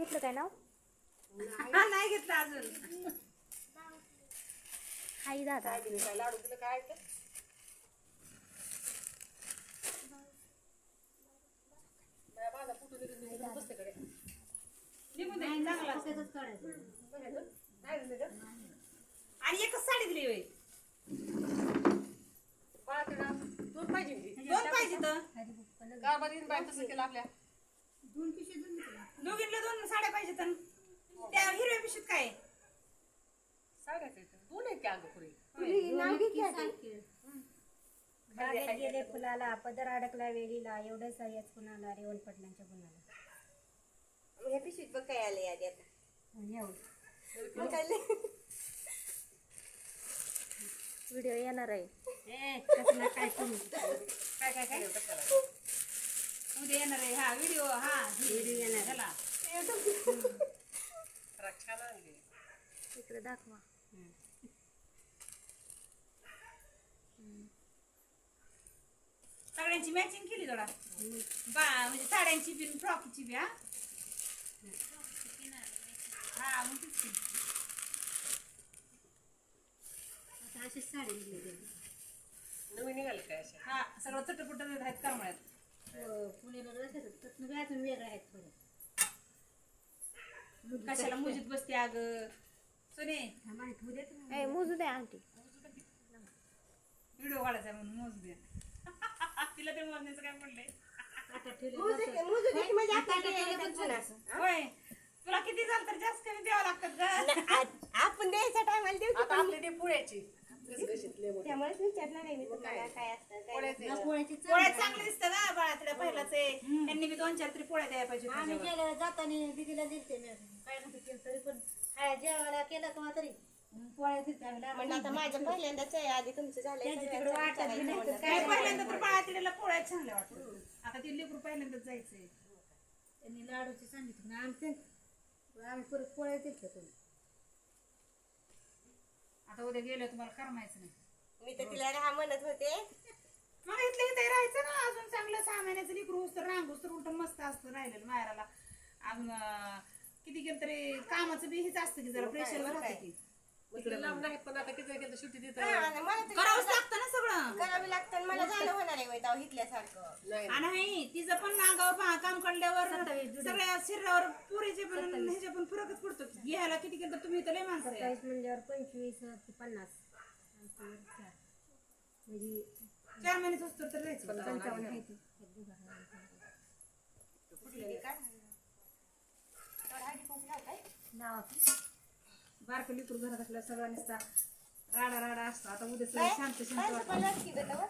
घेतलं काय नाव? हा नाही घेतलं अजून. आई दादा. लाडू काय? आणि एकच साडी दिली होय. दोन पाहिजे. दोन पाहिजे तर बाय तसं केलं आपल्या. दोघींना दोन साड्या पाहिजे तर त्या हिरव्या पिशवीत काय? आहे? साड्याच आहेत. दोन आहेत त्या अंगपुरी बागेत गेले फुलाला पदर अडकला वेलीला एवढं साह्यच कुणाला रेवण पटलांच्या गुणाला ह्या पिशवीत बघ काय आले यादी आता. एवढं. मग काय लय- व्हिडिओ येणार आहे. काय काय काय उद्या येणार आहे. हा व्हिडिओ हा. व्हिडिओ येणार. झाला. इकडे दाखवा. सगळ्यांची मॅचिंग केली थोडा बा म्हणजे साड्यांची बी फ्रॉकची बी हा. हा मग तेच की. नवीन निघाले काय अशा? हा सगळं चटपट आहेत करमळ्यात कशाला मुजीत बसते अग? सोने. ए मोजू द्या आंटी. व्हिडिओ काढायचा म्हणून मोज दे. तिला ते मोजण्याचं काय म्हणलंय म्हणजे पण पुन्हा. होय. तुला किती झालं तर जास्त कमी द्यावं लागतात ग? आपण द्यायच्या टायमाला देऊ की आता आपली ती पुण्याची. त्यामुळेच विचारणार नाही मी तुम्हाला काय? असतं काय पुण्याचे. पोळ्या चांगले दिसतात ना बाळातल्या पहिलाच. आहे त्यांनी मी दोन चार तरी पोळ्या द्यायला पाहिजे आम्ही त्याच्यावर. गेलं जाताना दिदीला दिलते मी. काय नव्हतं केलं तरी पण. काय जेवायला केलं का तरी. पोळ्या दिलते आम्ही लहान म्हणलं आता माझं पहिल्यांदाच आहे. आधी तुमचं झालंय त्यांची सगळ्यांचं तिकडे वाटत विचारायचं बी नाही तर म्हणलं. काय पहिल्यांदा तर बाळातीला पोळ्या चांगल्या वाटतात. आता ती लेकरू पहिल्यांदाच जायचंय. त्यांनी लाडूची सांगितलं ना आमचे आम्ही परत पोळ्या दिलते तुम्ही. आता उद्या गेलो तुम्हाला करमायचं नाही. मी तर तिला राहा म्हणत होते. मग इथलं इथे राहायचं ना अजून चांगलं सहा महिन्याचं लेकरू तर रांगूस तर उलट मस्त असतं राहिलेलं माहेराला. अजून अं, किती केलं तरी कामाचं बी हेच असतं की जरा प्रेशर राहतं की. इकडे लांब नाही पण आता किती केलं सुट्टी देत हा, आणि मला तर करावंच लागतं. ना सगळं. करावं लागतं आणि मला झालं होणार आहे वैताव हितल्यासारखं. नाही. आणि नाही तिचं पण अंगावर पहा काम काढल्यावर आपल्या शरीरावर पुरीचे पण ह्याचे पण फरकच पडतो. घ्यायला किती केलं तर तुम्ही तर लय माणसं आहे. सत्तावीस म्हणल्यावर पंचवीस ते पन्नास. आमच्यावर चार. म्हणजे चार महिने असतो तर लयच. पंचावन्न आहे. ते. घरात असल्या सगळा राडा राडा असतो. आता उद्या सगळं शांत शांत वाटतं.